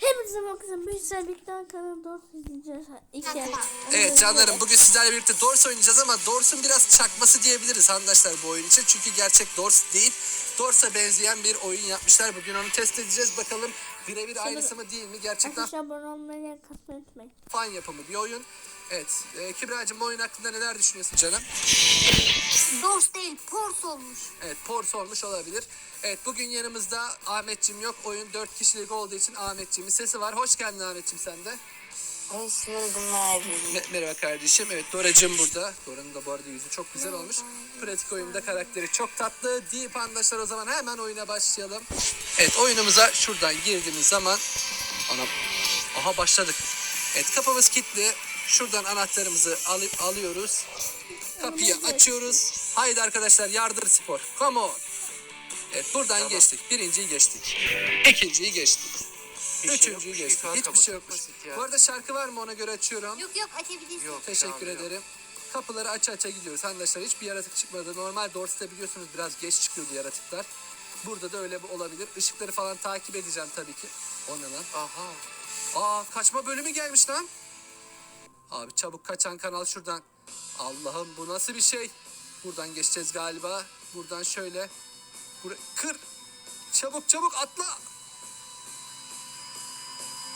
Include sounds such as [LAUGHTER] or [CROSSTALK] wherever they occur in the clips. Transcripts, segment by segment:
Hepinize bakın. Bir servikten kanal 4 izleyeceğiz. İki. Evet canlarım bugün sizlerle birlikte Dors oynayacağız ama Dors'un biraz çakması diyebiliriz arkadaşlar bu oyun için. Çünkü gerçek Dors değil. Dors'a benzeyen bir oyun yapmışlar. Bugün onu test edeceğiz. Bakalım birebir aynısı mı değil mi? Gerçekten Arkadaşlar abone olmayı unutmayın. fan yapımı bir oyun. Evet. E, Kübra'cığım bu oyun hakkında neler düşünüyorsun canım? Dors değil, pors olmuş. Evet Pors olmuş olabilir. Evet bugün yanımızda Ahmetçim yok. Oyun 4 kişilik olduğu için Ahmetçim'in sesi var. Hoş geldin Ahmetçim sen de. Hoş buldum abi. Me- merhaba kardeşim. Evet Doracım burada. Dora'nın da bu arada yüzü çok güzel olmuş. Pratik oyunda karakteri çok tatlı. Deyip arkadaşlar o zaman hemen oyuna başlayalım. Evet oyunumuza şuradan girdiğimiz zaman ana aha başladık. Evet kapımız kilitli. Şuradan anahtarımızı alıp alıyoruz. Kapıyı açıyoruz. Haydi arkadaşlar yardır spor. Come on. Evet buradan geçtik. Birinciyi geçtik. İkinciyi geçtik. Üçüncüyü yokmuş ki geçtik. kanka, Hiçbir şey çok yokmuş. Bu arada şarkı var mı ona göre açıyorum. Yok yok açabilirsin. Yok. Teşekkür tamam, yok. ederim. Kapıları aç aça gidiyoruz arkadaşlar. Hiçbir yaratık çıkmadı. Normal Dors'ta biliyorsunuz biraz geç çıkıyordu yaratıklar. Burada da öyle bir olabilir. Işıkları falan takip edeceğim tabii ki. O ne lan? Aha. Aa kaçma bölümü gelmiş lan. Abi çabuk kaçan kanal şuradan. Allah'ım bu nasıl bir şey? Buradan geçeceğiz galiba. Buradan şöyle. Kır. Çabuk çabuk atla.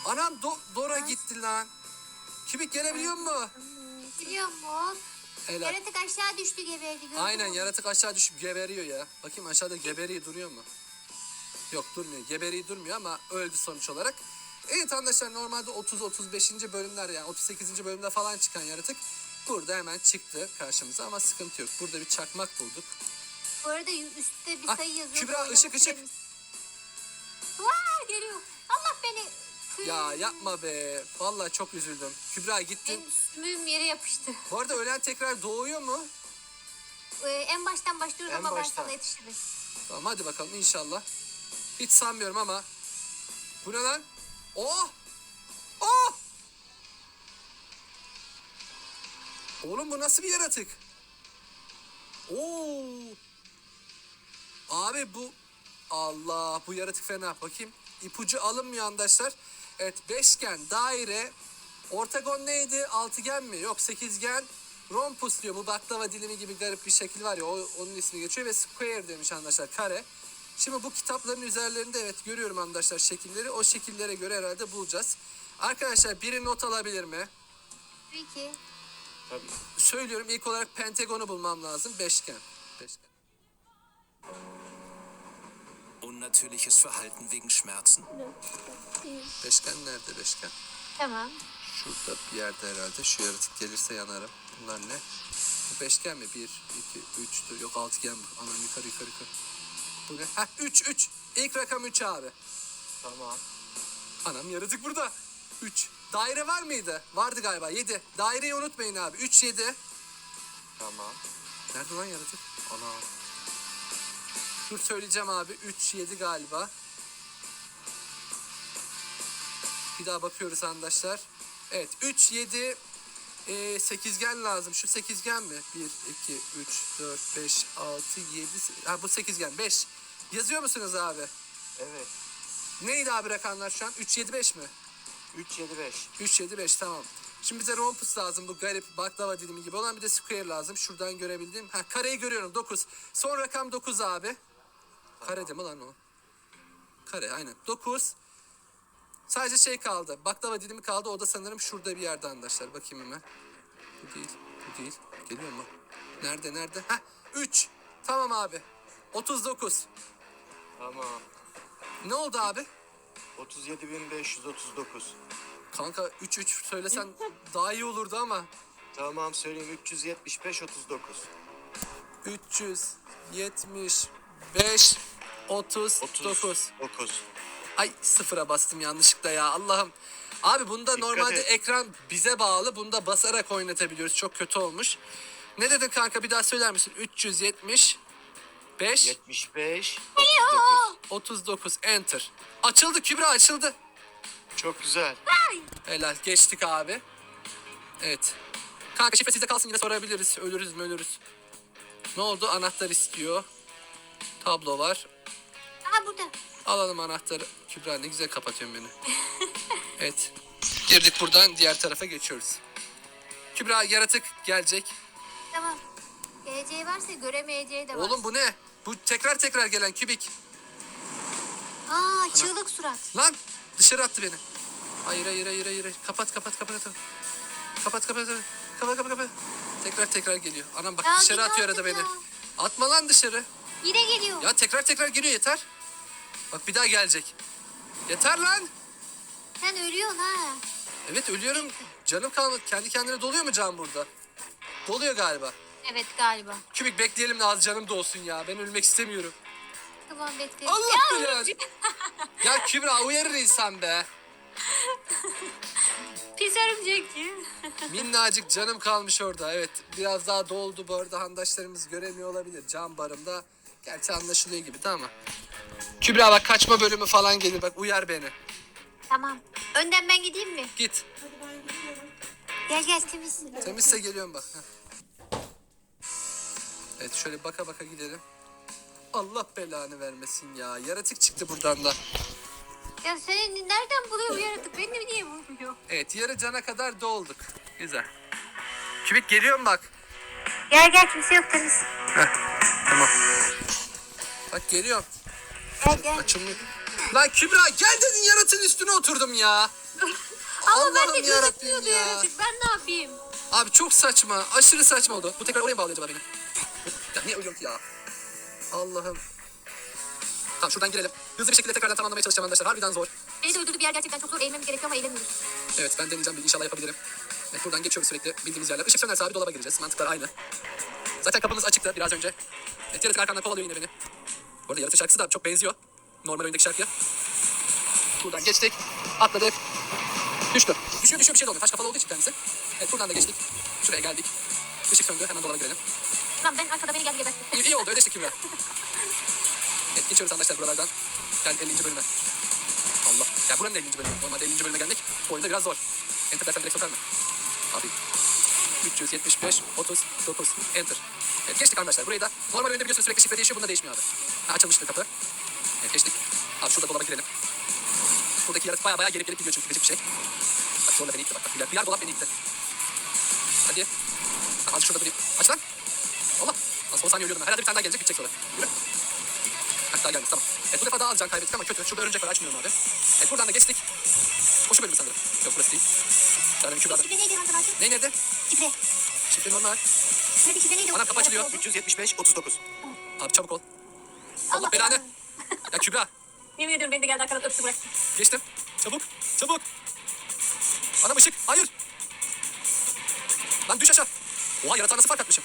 Anam Do- Dora gitti lan. Kübik gelebiliyor mu? Biliyor musun? Helal. Yaratık aşağı düştü geberdi. gördün Aynen mü? yaratık aşağı düşüp geberiyor ya. Bakayım aşağıda geberiği duruyor mu? Yok durmuyor. Geberiği durmuyor ama öldü sonuç olarak. Evet arkadaşlar normalde 30-35. bölümler yani 38. bölümde falan çıkan yaratık burada hemen çıktı karşımıza ama sıkıntı yok. Burada bir çakmak bulduk. Bu arada üstte bir Ah, sayı yazıyor. Kübra, ışık, ışık. Vaa geliyor. Allah beni. Ya yapma be. Vallahi çok üzüldüm. Kübra gittin. Benim sümüğüm yere yapıştı. Bu arada ölen tekrar doğuyor mu? Ee, en baştan başlıyoruz En ama ben baştan. sana yetişirim. Tamam hadi bakalım inşallah. Hiç sanmıyorum ama. Bu ne lan? Oh! Oh! Oğlum bu nasıl bir yaratık? Oo! Abi bu Allah bu yaratık fena. Bakayım. İpucu alınmıyor arkadaşlar. Evet beşgen, daire, ortagon neydi? Altıgen mi? Yok sekizgen. Rompus diyor. Bu baklava dilimi gibi garip bir şekil var ya. O, onun ismi geçiyor ve square demiş arkadaşlar. Kare. Şimdi bu kitapların üzerlerinde evet görüyorum arkadaşlar şekilleri. O şekillere göre herhalde bulacağız. Arkadaşlar biri not alabilir mi? Peki. Tabii. Söylüyorum ilk olarak pentagonu bulmam lazım. Beşgen. Beşgen. Unnatürliches Verhalten wegen Schmerzen. Beşgen nerede beşgen? Tamam. Şurada bir yerde herhalde. Şu yaratık gelirse yanarım. Bunlar ne? Bu beşgen mi? Bir, iki, üç, dört. Yok altıgen bu. Anam yukarı yukarı yukarı. Bu ne? Heh üç, üç. İlk rakam üç abi. Tamam. Anam yaratık burada. Üç. Daire var mıydı? Vardı galiba. Yedi. Daireyi unutmayın abi. Üç, yedi. Tamam. Nerede lan yaratık? Ana. Dur söyleyeceğim abi. 3 7 galiba. Bir daha bakıyoruz arkadaşlar. Evet 3 7 e, sekizgen lazım. Şu sekizgen mi? 1 2 3 4 5 6 7 Ha bu sekizgen 5. Yazıyor musunuz abi? Evet. Neydi abi rakamlar şu an? 3 7 5 mi? 3 7 5. 3 7 5 tamam. Şimdi bize rompus lazım bu garip baklava dilimi gibi olan bir de square lazım. Şuradan görebildiğim. Ha kareyi görüyorum 9. Son rakam 9 abi. Kare değil mi lan o? Kare aynen. 9. Sadece şey kaldı. Baklava dilimi kaldı. O da sanırım şurada bir yerde arkadaşlar. Bakayım hemen. Bu değil. Bu değil. Geliyor mu? Nerede nerede? Ha 3. Tamam abi. 39. Tamam. Ne oldu abi? 37539. Kanka 3 3 söylesen [LAUGHS] daha iyi olurdu ama. Tamam söyleyeyim 375 39. 375 39. 9. Ay sıfıra bastım yanlışlıkla ya Allah'ım. Abi bunda Dikkat normalde et. ekran bize bağlı. Bunda basarak oynatabiliyoruz. Çok kötü olmuş. Ne dedin kanka bir daha söyler misin? 375 75 39. 39 enter. Açıldı Kübra açıldı. Çok güzel. Helal geçtik abi. Evet. Kanka şifre sizde kalsın yine sorabiliriz. Ölürüz mü ölürüz. Ne oldu? Anahtar istiyor. Tablo var. Aa burada. Alalım anahtarı. Kübra ne güzel kapatıyorsun beni. [LAUGHS] evet. Girdik buradan diğer tarafa geçiyoruz. Kübra yaratık gelecek. Tamam. Geleceği varsa göremeyeceği de var. Oğlum bu ne? Bu tekrar tekrar gelen kübik. Aa çığlık surat. Lan dışarı attı beni. Hayır hayır hayır hayır. Kapat kapat kapat. Kapat kapat kapat. Kapat kapat kapat. Tekrar tekrar geliyor. Anam bak Ya dışarı atıyor arada artık beni. ya. Atma lan dışarı. Yine geliyor. Ya tekrar tekrar geliyor yeter. Bak bir daha gelecek. Yeter lan. Sen ölüyorsun ha. Evet ölüyorum. Canım kalmadı. Kendi kendine doluyor mu can burada? Doluyor galiba. Evet galiba. Kübik bekleyelim de az canım dolsun ya. Ben ölmek istemiyorum. Tamam bekleyelim. Allah Ya, belanı. [LAUGHS] Ya Kübra uyarır insan be. Pis örümcek gibi. Minnacık canım kalmış orada. Evet biraz daha doldu bu arada. Handaşlarımız göremiyor olabilir. Can barımda. Gerçi anlaşılıyor gibi tamam mı? Kübra bak kaçma bölümü falan gelir. Bak uyar beni. Tamam. Önden ben gideyim mi? Git. Gel gel temiz. Temizse geliyorum bak. Heh. Evet şöyle baka baka gidelim. Allah belanı vermesin ya. Yaratık çıktı buradan da. Ya seni nereden buluyor bu yaratık? Beni niye bulmuyor? Evet yarı cana kadar dolduk. Güzel. Kübik geliyorum bak. Gel gel kimse yok temiz. Tamam. Geliyorum. Gel gel. Açılmıyor. Lan Kübra gel dedin yaratığın üstüne oturdum ya. Ama ben de Allah'ım yarabbim gözükmüyordu ya. yaratık. Ben ne yapayım? Abi çok saçma. Aşırı saçma oldu. Bu tekrar oraya mı bağlıyor acaba beni? Ya niye ölüyorum ki ya? Allah'ım. Tamam şuradan girelim. Hızlı bir şekilde tekrardan tamamlamaya çalışacağım arkadaşlar. Harbiden zor. Beni de öldürdü bir yer gerçekten çok zor. Eğilmemiz gerekiyor ama eğilemiyoruz. Evet ben deneyeceğim. bir inşallah yapabilirim. Evet, buradan geçiyoruz sürekli bildiğimiz yerler. Işık sönerse abi dolaba gireceğiz. Mantıklar aynı. Zaten kapımız açıktı biraz önce. Evet yaratık arkamdan kovalıyor yine beni. Bu arada yaratık şarkısı da çok benziyor. Normal oyundaki şarkıya. Buradan geçtik. Atladık. Düştü. Düşüyor düşüyor bir şey de olmuyor. Taş kafalı olduğu için kendisi. Evet buradan da geçtik. Şuraya geldik. Işık söndü. Hemen dolaba girelim. Lan ben arkada beni gel geber. İyi, iyi oldu ödeştik Kübra. [LAUGHS] Evet geçiyoruz arkadaşlar buralardan. Gel 50. bölüme. Allah. Ya buranın da 50. bölümü. Normalde 50. bölüme geldik. Bu oyunda biraz zor. Enter dersen direkt sokar mı? Abi. 375, 39. Enter. Evet geçtik arkadaşlar. Burayı da normal oyunda biliyorsunuz sürekli şifre değişiyor. Bunda değişmiyor abi. Ha, açılmıştı kapı. Evet geçtik. Abi şurada dolaba girelim. Buradaki yaratık baya baya gelip gelip gidiyor çünkü gıcık bir şey. Bak zorla beni itti bak. bak. Biler, biler dolap beni itti. Hadi. Ha, azıcık şurada durayım. Aç lan. Allah. Lan son saniye ölüyordum ben. Herhalde bir tane daha gelecek bitecek sonra. Yürü. Hatta gelmiş tamam. Evet bu defa daha az can kaybettik ama kötü. Şurada örümcek var açmıyorum abi. Evet buradan da geçtik. O şu bölümü sanırım. Yok burası değil. Şöyle bir Kübra'da. Şifre neydi arkadaşlar? Ne nerede? Şifre. Şifre normal. Şifre şifre neydi? Anam kapı açılıyor. 375 39. Abi çabuk ol. Allah belanı. Ya Kübra. Yemin ediyorum beni de geldi arkadan öptü bıraktı. Geçtim. Çabuk. Çabuk. Anam ışık. Hayır. Lan düş aşağı. Oha yaratığa nasıl fark atmışım.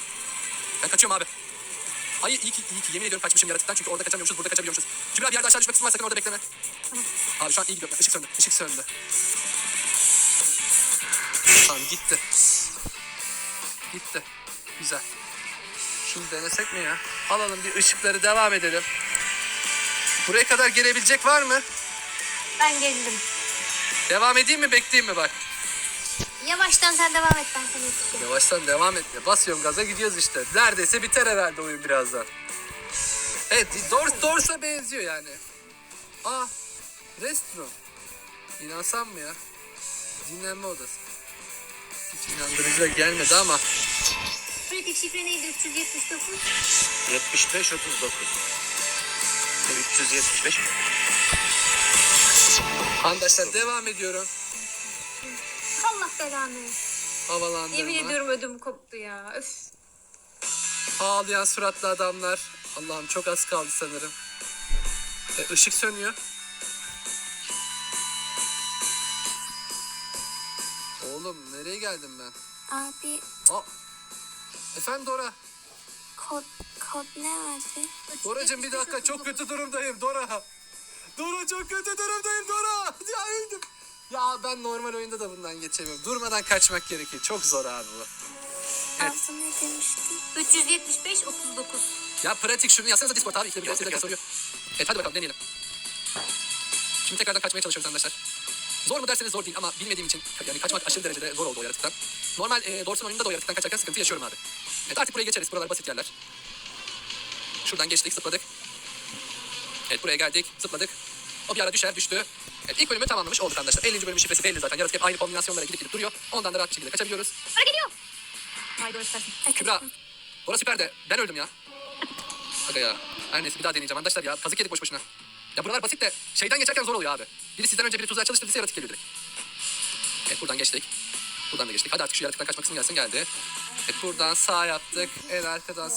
Ben kaçıyorum abi. Hayır iyi ki, iyi ki yemin ediyorum kaçmışım yaratıktan çünkü orada kaçamıyormuşuz burada kaçabiliyormuşuz. Kübra bir yerde aşağı düşmek istiyorsan sakın orada bekleme. Abi şu an iyi gidiyorum. Işık söndü. Işık söndü. Tamam gitti. Gitti. Güzel. Şunu denesek mi ya? Alalım bir ışıkları devam edelim. Buraya kadar gelebilecek var mı? Ben geldim. Devam edeyim mi bekleyeyim mi bak. Yavaştan sen devam et ben seni yetişeceğim. Yavaştan devam et. Basıyorum gaza gidiyoruz işte. Neredeyse biter herhalde oyun birazdan. Evet Doors, Doors'a benziyor yani. Aa Restroom. İnansam mı ya? Dinlenme odası. Hiç inandırıcı gelmedi ama. Pratik şifre neydi? 379. 75 39. 375. Arkadaşlar devam ediyorum. Allah belanı. Havalandırma. Yemin ediyorum ödüm koptu ya. Öf. Ağlayan suratlı adamlar. Allah'ım çok az kaldı sanırım. E, ışık sönüyor. Oğlum nereye geldim ben? Abi Aa, efendim Dora. kod kod ne verdi? Doracığım bir dakika çok kötü durumdayım Dora. Dora çok kötü durumdayım Dora. [LAUGHS] Ya öldüm. Ya ben normal oyunda da bundan geçemiyorum. Durmadan kaçmak gerekiyor. Çok zor abi bu. Evet. Ne demiştin? 375 39. Ya pratik şunu yazsanıza Discord abi. İkide bir soruyor. Evet hadi bakalım deneyelim. Şimdi tekrardan kaçmaya çalışıyoruz arkadaşlar. Zor mu derseniz zor değil ama bilmediğim için yani kaçmak aşırı derecede zor oldu o yaratıktan. Normal e, Dorsun oyununda da o yaratıktan kaçarken sıkıntı yaşıyorum abi. Evet artık buraya geçeriz. Buralar basit yerler. Şuradan geçtik zıpladık. Evet buraya geldik zıpladık. O bir ara düşer düştü. Evet ilk bölümü tamamlamış olduk arkadaşlar. 50. bölümün şifresi belli zaten. Yaratık hep aynı kombinasyonlara gidip gidip duruyor. Ondan da rahat bir şekilde kaçabiliyoruz. Para geliyor. Ay doğru istersin. Kübra. Orası süper de ben öldüm ya. Aga ya. Her neyse bir daha deneyeceğim arkadaşlar ya. Kazık yedik boş boşuna. Ya buralar basit de şeyden geçerken zor oluyor abi. Biri sizden önce biri tuzağa çalıştırdıysa yaratık geliyor direkt. Evet buradan geçtik. Buradan da geçtik. Hadi artık şu yaratıktan kaçmak için gelsin geldi. Evet buradan sağ yaptık. En arkadan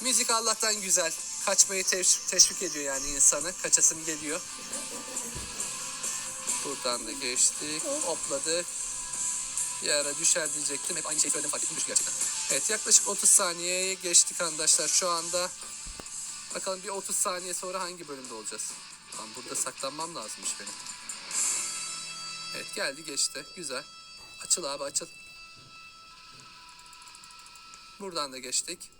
Müzik Allah'tan güzel. Kaçmayı teş- teşvik ediyor yani insanı. Kaçasım geliyor. Buradan da geçtik. Hopladık. Bir ara düşer diyecektim. Hep aynı şeyi söyledim fark ettim düştü gerçekten. Evet yaklaşık 30 saniyeye geçtik arkadaşlar şu anda. Bakalım bir 30 saniye sonra hangi bölümde olacağız? Tam burada saklanmam lazımmış benim. Evet geldi geçti. Güzel. Açıl abi açıl. Buradan da geçtik.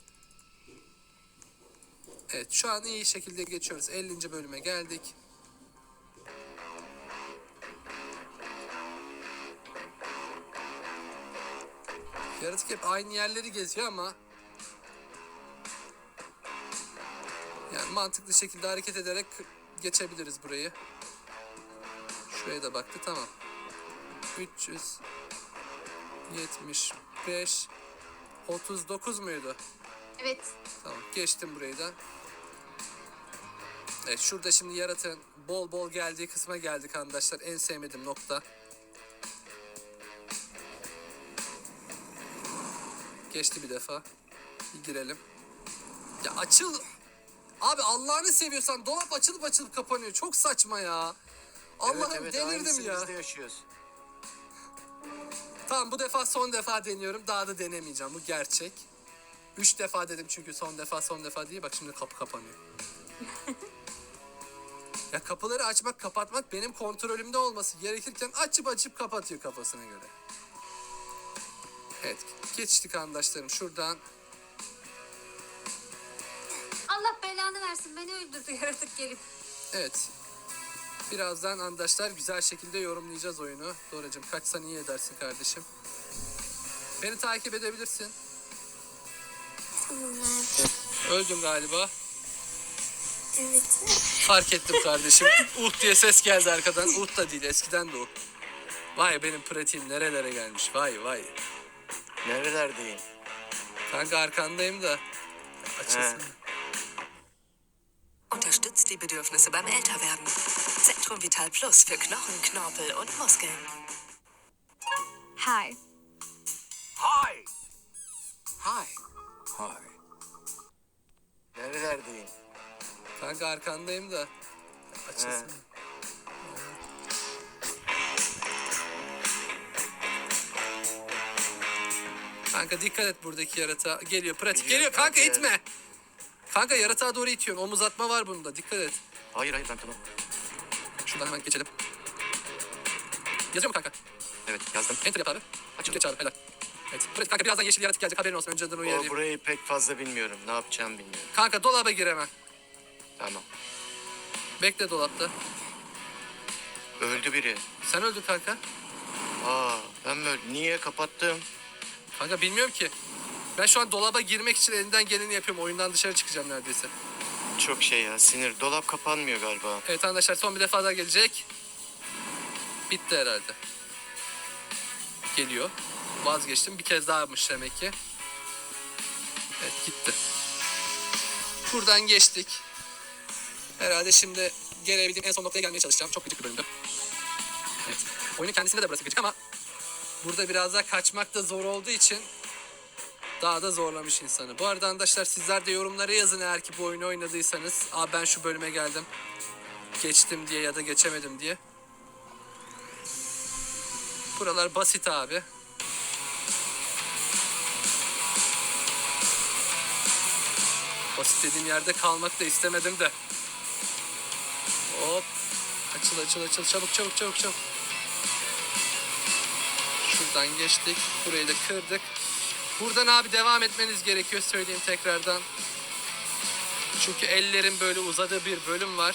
Evet şu an iyi şekilde geçiyoruz. 50. bölüme geldik. Yaratık hep aynı yerleri geziyor ama mantıklı şekilde hareket ederek geçebiliriz burayı. Şuraya da baktı tamam. 375 39 muydu? Evet. Tamam geçtim burayı da. Evet şurada şimdi yaratığın bol bol geldiği kısma geldik arkadaşlar. En sevmediğim nokta. Geçti bir defa. Bir girelim. Ya açıl. Abi Allah'ını seviyorsan dolap açılıp açılıp kapanıyor. Çok saçma ya. Allah'ım evet, evet, delirdim ya. Biz yaşıyoruz. [LAUGHS] Tamam bu defa son defa deniyorum. Daha da denemeyeceğim. Bu gerçek. Üç defa dedim çünkü son defa son defa diye. Bak şimdi kapı kapanıyor. ya kapıları açmak kapatmak benim kontrolümde olması gerekirken açıp açıp kapatıyor kafasına göre. Evet geçtik arkadaşlarım şuradan. Belanı versin. Beni öldürdü [LAUGHS] yaratık gelip. Evet. Birazdan arkadaşlar güzel şekilde yorumlayacağız oyunu. Doracığım kaçsan iyi edersin kardeşim. Beni takip edebilirsin. Tamam abi. Öldüm galiba. Evet. Fark ettim kardeşim. Uh diye ses geldi arkadan. Uh da değil eskiden de uh. Vay benim pratiğim nerelere gelmiş. Vay vay. Nerelerdeyim? Kanka arkandayım da. Açılsın. He. Unterstützt die Bedürfnisse beim Älterwerden. Zentrum Vital Plus für Knochen, Knorpel und Muskeln. Hi. Hay! Hay. Hay. Nerelerdeyim? Kanka arkandayım da. Açılsın. Kanka dikkat et buradaki yaratığa. Geliyor pratik. Geliyor kanka kanka. itme. Kanka yaratığa doğru itiyorsun. Omuz atma var bunda. Dikkat et. Hayır hayır ben tamam. Şuradan hemen geçelim. Yazıyor mu kanka? Evet yazdım. Enter yap abi. Geç abi helal. Evet. Pratik kanka birazdan yeşil yaratık gelecek haberin olsun. Önceden O uyarayım. burayı pek fazla bilmiyorum. Ne yapacağımı bilmiyorum. Kanka dolaba gir hemen. Tamam. Bekle dolapta. Öldü biri. Sen öldün kanka. Aa ben mi öldüm? Niye kapattım? Kanka bilmiyorum ki. Ben şu an dolaba girmek için elinden geleni yapıyorum. Oyundan dışarı çıkacağım neredeyse. Çok şey ya sinir. Dolap kapanmıyor galiba. Evet arkadaşlar son bir defa daha gelecek. Bitti herhalde. Geliyor. Vazgeçtim. Bir kez daha yapmış demek ki. Evet gitti. Buradan geçtik. Herhalde şimdi gelebildiğim en son noktaya gelmeye çalışacağım. Çok gıcık bir bölümdü. Evet. Oyunun kendisinde de burası gıcık ama burada biraz daha kaçmak da zor olduğu için daha da zorlamış insanı. Bu arada arkadaşlar sizler de yorumlara yazın eğer ki bu oyunu oynadıysanız. Aa ben şu bölüme geldim. Geçtim diye ya da geçemedim diye. Buralar basit abi. Basit dediğim yerde kalmak da istemedim de. Hop. Açıl açıl açıl çabuk çabuk çabuk çabuk. Şuradan geçtik. Burayı da kırdık. Buradan abi devam etmeniz gerekiyor söyleyeyim tekrardan. Çünkü ellerin böyle uzadığı bir bölüm var.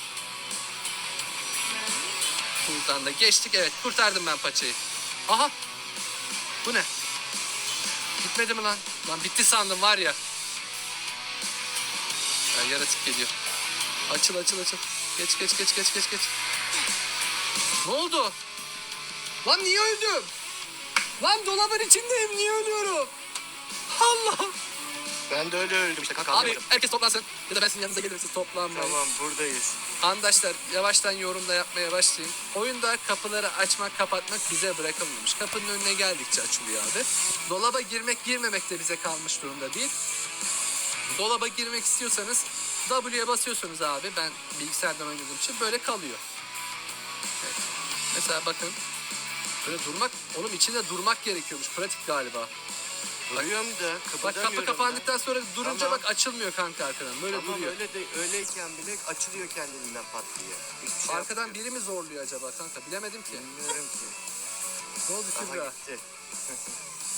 Buradan da geçtik. Evet kurtardım ben paçayı. Aha. Bu ne? Bitmedi mi lan? Lan bitti sandım var ya. Ya yaratık geliyor. Açıl açıl açıl. Geç geç geç geç geç geç. Ne oldu? Lan niye öldüm? Lan dolabın içindeyim niye ölüyorum? Allah. Ben de öyle öldüm işte kanka. Abi herkes toplansın. Ya da ben sizin yanınıza gelirim siz toplanmayın. Tamam buradayız. Arkadaşlar yavaştan yorumda yapmaya başlayın. Oyunda kapıları açmak kapatmak bize bırakılmamış. Kapının önüne geldikçe açılıyor abi. Dolaba girmek girmemek de bize kalmış durumda değil. Dolaba girmek istiyorsanız W'ye basıyorsunuz abi. Ben bilgisayardan oynadığım için böyle kalıyor. Evet. Mesela bakın. Böyle durmak, onun içinde durmak gerekiyormuş. Pratik galiba. Duruyorum da Bak kıpırdamıyorum kapı kapandıktan sonra durunca Tamam. bak açılmıyor kanka arkadan. Böyle Tamam duruyor. öyle de öyleyken bile açılıyor kendiliğinden patlıyor. Hiçbir şey Arkadan yapmıyor. biri mi zorluyor acaba kanka? Bilemedim ki. Bilmiyorum ki. Ne oldu Aha Kübra? gitti. [LAUGHS]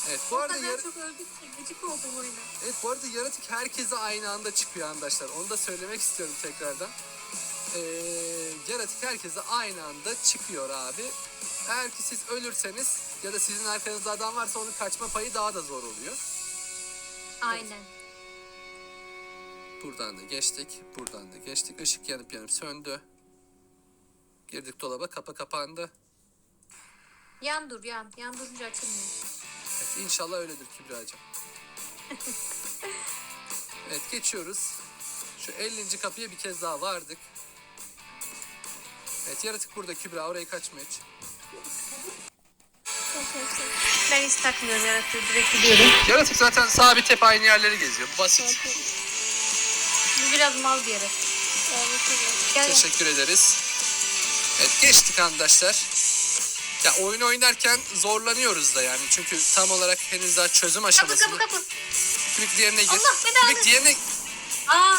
Evet bu arada yar- çok öldük ki gıcık oldum oyuna. evet bu arada yaratık herkese aynı anda çıkıyor arkadaşlar. Onu da söylemek istiyorum tekrardan. Ee, yaratık herkese aynı anda çıkıyor abi. Eğer ki siz ölürseniz ya da sizin arkanızda adam varsa onun kaçma payı daha da zor oluyor. Aynen. Buradan da geçtik. Buradan da geçtik. Işık yanıp yanıp söndü. Girdik dolaba kapı kapandı. Yan dur yan. Yan durunca açılmıyor. Evet, inşallah öyledir Kübra'cığım. [LAUGHS] evet geçiyoruz. Şu 50. kapıya bir kez daha vardık. Evet yaratık burada Kübra orayı kaçma hiç. Ben hiç takmıyorum yaratığı direkt gidiyorum. Yaratık zaten sabit hep aynı yerleri geziyor. Basit. Bu biraz mal bir yaratık. Gel. Teşekkür ederiz. Evet geçtik arkadaşlar. Ya oyun oynarken zorlanıyoruz da yani. Çünkü tam olarak henüz daha çözüm Kapı kapı aşamasında. kapı. Kübik diğerine gir. Allah belanı. Kübik diğerine... Aa.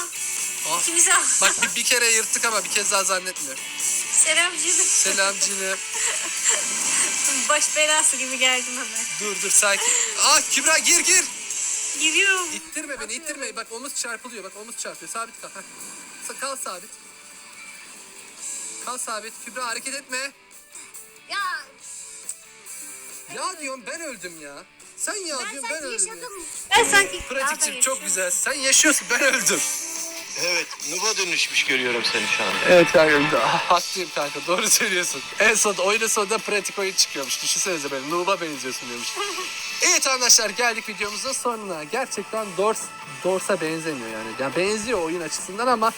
Ah, İkimizi al. bak bir, bir kere yırttık ama bir kez daha zannetmiyorum. Selam canım. Selam canım. [LAUGHS] Baş belası gibi geldim hemen. Dur dur sakin. Ah Kübra gir gir. Giriyorum. İttirme beni ittirme. Bak omuz çarpılıyor. Bak omuz çarpıyor. Sabit kal. Heh. Kal sabit. Kal sabit. Kübra hareket etme. Ya Ya diyorum ben öldüm ya. Sen ya ben diyorum ben öldüm ya. Ben sanki... Ben Pratikçim çok güzel. Sen yaşıyorsun ben öldüm. Evet Nuba dönüşmüş görüyorum seni şu an. Evet kanka haklıyım kanka doğru söylüyorsun. En son oyunun sonunda pratik oyun çıkıyormuş. Düşünsenize beni Noob'a benziyorsun demiş. evet arkadaşlar geldik videomuzun sonuna. Gerçekten Dors, Dors'a benzemiyor yani. yani. Benziyor oyun açısından ama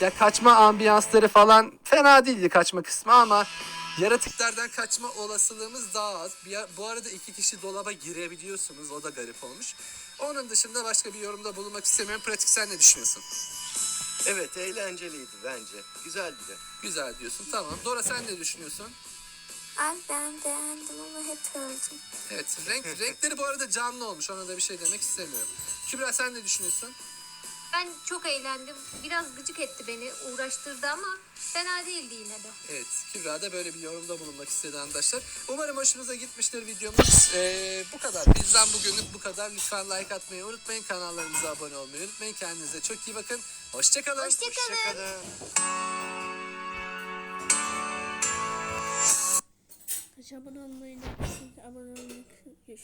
ya kaçma ambiyansları falan fena değildi kaçma kısmı ama yaratıklardan kaçma olasılığımız daha az. Bu arada iki kişi dolaba girebiliyorsunuz. O da garip olmuş. Onun dışında başka bir yorumda bulunmak istemiyorum. Pratik sen ne düşünüyorsun? Evet eğlenceliydi bence. Güzeldi de. Güzel diyorsun. Tamam. Dora sen ne düşünüyorsun? Ay ben beğendim ama hep öldüm. Evet. Renk, [LAUGHS] renkleri bu arada canlı olmuş. Ona da bir şey demek istemiyorum. Kübra sen ne düşünüyorsun? Ben çok eğlendim. Biraz gıcık etti beni. Uğraştırdı ama fena değildi yine de. Evet. Kübra da böyle bir yorumda bulunmak istedi arkadaşlar. Umarım hoşunuza gitmiştir videomuz. Ee, bu kadar. Bizden bugünlük bu kadar. Lütfen like atmayı unutmayın. Kanallarımıza abone olmayı unutmayın. Kendinize çok iyi bakın. Hoşçakalın. Hoşçakalın. Hoşçakalın. Kaç abone olmayı unutmayın. Abone olmayı unutmayın.